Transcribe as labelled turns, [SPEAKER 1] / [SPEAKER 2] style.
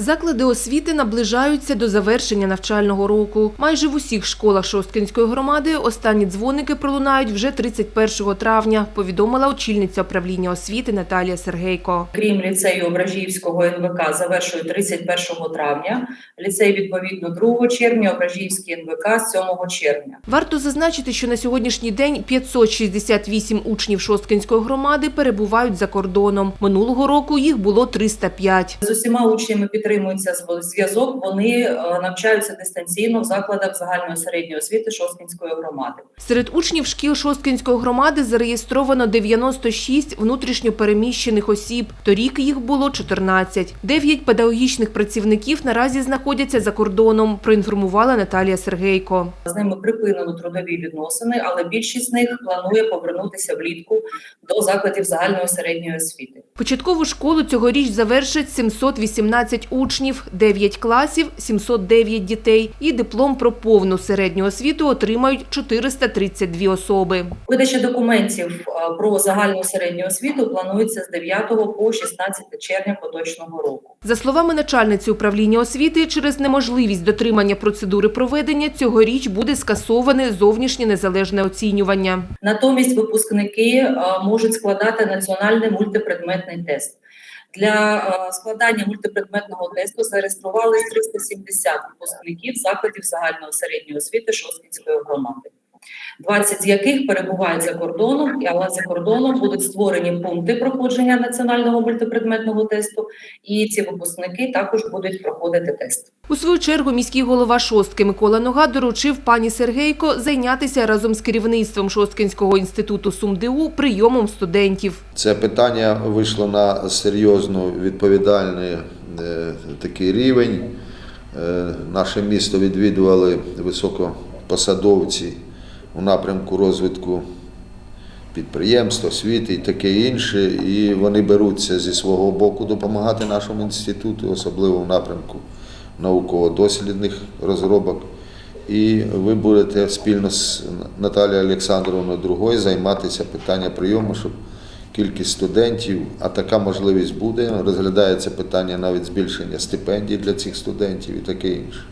[SPEAKER 1] Заклади освіти наближаються до завершення навчального року. Майже в усіх школах Шосткинської громади останні дзвоники пролунають вже 31 травня, повідомила очільниця управління освіти Наталія Сергейко.
[SPEAKER 2] Крім ліцею Ображіївського НВК, завершує 31 травня. Ліцей відповідно 2 червня, Ображіївський НВК 7 червня.
[SPEAKER 1] Варто зазначити, що на сьогоднішній день 568 учнів Шосткинської громади перебувають за кордоном. Минулого року їх було 305.
[SPEAKER 2] З усіма учнями підтримується зв- зв'язок. Вони е, навчаються дистанційно в закладах загальної середньої освіти Шосткінської громади.
[SPEAKER 1] Серед учнів шкіл Шосткинської громади зареєстровано 96 внутрішньопереміщених осіб. Торік їх було 14. Дев'ять педагогічних працівників наразі знаходяться за кордоном, проінформувала Наталія Сергейко.
[SPEAKER 2] З ними припинено трудові відносини, але більшість з них планує повернутися влітку до закладів загальної середньої освіти.
[SPEAKER 1] Початкову школу цьогоріч завершать 718 учнів, 9 класів, 709 дітей і диплом про повну середню освіту отримають 432 особи.
[SPEAKER 2] Видача документів е, про загальну середню освіту планується з 9 по 16 червня поточного року.
[SPEAKER 1] За словами начальниці управління освіти, через неможливість дотримання процедури проведення цьогоріч буде скасоване зовнішнє незалежне оцінювання.
[SPEAKER 2] Натомість випускники е, можуть складати національний мультипредметний тест. Для е, складання мультипредметного тесту зареєстрували 370 випускників закладів загальної середньої освіти Шосткінської громади. 20 з яких перебувають за кордоном, але за кордоном будуть створені пункти проходження національного мультипредметного тесту, і ці випускники також будуть проходити тест.
[SPEAKER 1] У свою чергу міський голова Шостки Микола Нога доручив пані Сергейко зайнятися разом з керівництвом Шосткинського інституту СумДУ прийомом студентів.
[SPEAKER 3] Це питання вийшло на серйозно відповідальний е, такий рівень. Е, Наше місто відвідували високопосадовці у напрямку розвитку підприємств, освіти і таке інше. І вони беруться зі свого боку допомагати нашому інституту, особливо в напрямку науково-дослідних розробок. І ви будете спільно з Наталією Олександровною Другою займатися питанням прийому, щоб кількість студентів, а така можливість буде. Розглядається питання навіть збільшення стипендій для цих студентів і таке інше.